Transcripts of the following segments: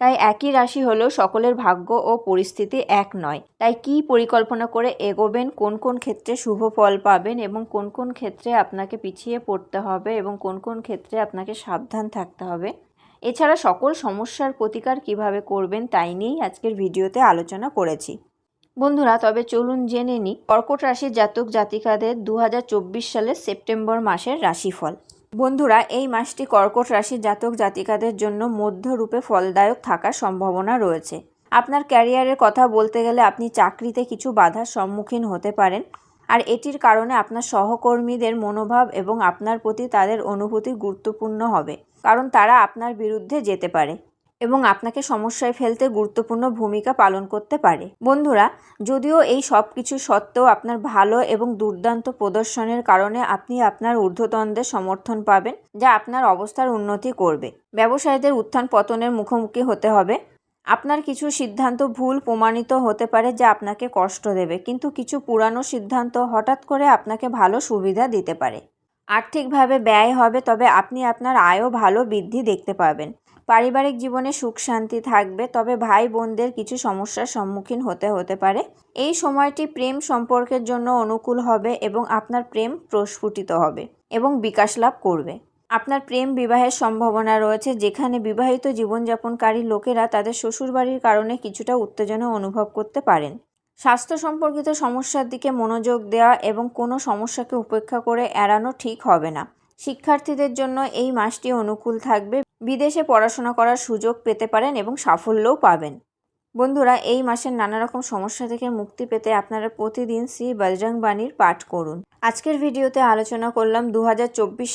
তাই একই রাশি হলেও সকলের ভাগ্য ও পরিস্থিতি এক নয়। তাই কি পরিকল্পনা করে এগোবেন? কোন কোন ক্ষেত্রে শুভ ফল পাবেন? এবং কোন কোন ক্ষেত্রে আপনাকে পিছিয়ে পড়তে হবে? এবং কোন কোন ক্ষেত্রে আপনাকে সাবধান থাকতে হবে? এছাড়া সকল সমস্যার প্রতিকার কীভাবে করবেন তাই নিয়েই আজকের ভিডিওতে আলোচনা করেছি। বন্ধুরা, তবে চলুন জেনে নিই, কর্কট রাশির জাতক জাতিকাদের দু হাজার চব্বিশ সালের সেপ্টেম্বর মাসের রাশিফল। বন্ধুরা, এই মাসটি কর্কট রাশির জাতক জাতিকাদের জন্য মধ্যরূপে ফলদায়ক থাকার সম্ভাবনা রয়েছে। আপনার ক্যারিয়ারের কথা বলতে গেলে আপনি চাকরিতে কিছু বাধার সম্মুখীন হতে পারেন, আর এটির কারণে আপনার সহকর্মীদের মনোভাব এবং আপনার প্রতি তাদের অনুভূতি গুরুত্বপূর্ণ হবে, কারণ তারা আপনার বিরুদ্ধে যেতে পারে। এবং আপনাকে সমস্যায় ফেলতে গুরুত্বপূর্ণ ভূমিকা পালন করতে পারে। বন্ধুরা, যদিও এই সব কিছু সত্ত্বেও আপনার ভালো এবং দুর্দান্ত প্রদর্শনের কারণে আপনি আপনার ঊর্ধ্বতনদের সমর্থন পাবেন, যা আপনার অবস্থার উন্নতি করবে। ব্যবসায়ীদের উত্থান পতনের মুখোমুখি হতে হবে। আপনার কিছু সিদ্ধান্ত ভুল প্রমাণিত হতে পারে যা আপনাকে কষ্ট দেবে, কিন্তু কিছু পুরানো সিদ্ধান্ত হঠাৎ করে আপনাকে ভালো সুবিধা দিতে পারে। আর্থিকভাবে ব্যয় হবে, তবে আপনি আপনার আয়ও ভালো বৃদ্ধি দেখতে পাবেন। পারিবারিক জীবনে সুখ, শান্তি থাকবে, তবে ভাই বোনদের কিছু সমস্যার সম্মুখীন হতে হতে পারে। এই সময়টি প্রেম সম্পর্কের জন্য অনুকূল হবে এবং আপনার প্রেম প্রস্ফুটিত হবে এবং বিকাশ লাভ করবে। আপনার প্রেম বিবাহের সম্ভাবনা রয়েছে, যেখানে বিবাহিত জীবনযাপনকারী লোকেরা তাদের শ্বশুরবাড়ির কারণে কিছুটা উত্তেজনা অনুভব করতে পারেন। স্বাস্থ্য সম্পর্কিত সমস্যার দিকে মনোযোগ দেওয়া এবং কোনো সমস্যাকে উপেক্ষা করে এড়ানো ঠিক হবে না। শিক্ষার্থীদের জন্য এই মাসটি অনুকূল থাকবে। বিদেশে পড়াশোনা করার সুযোগ পেতে পারেন এবং সাফল্যও পাবেন। বন্ধুরা, এই মাসের নানা রকম সমস্যা থেকে মুক্তি পেতে আপনারা প্রতিদিন শ্রী বজরং বাণীর পাঠ করুন। আজকের ভিডিওতে আলোচনা করলাম দু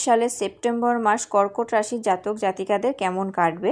সালের সেপ্টেম্বর মাস কর্কট রাশির জাতক জাতিকাদের কেমন কাটবে।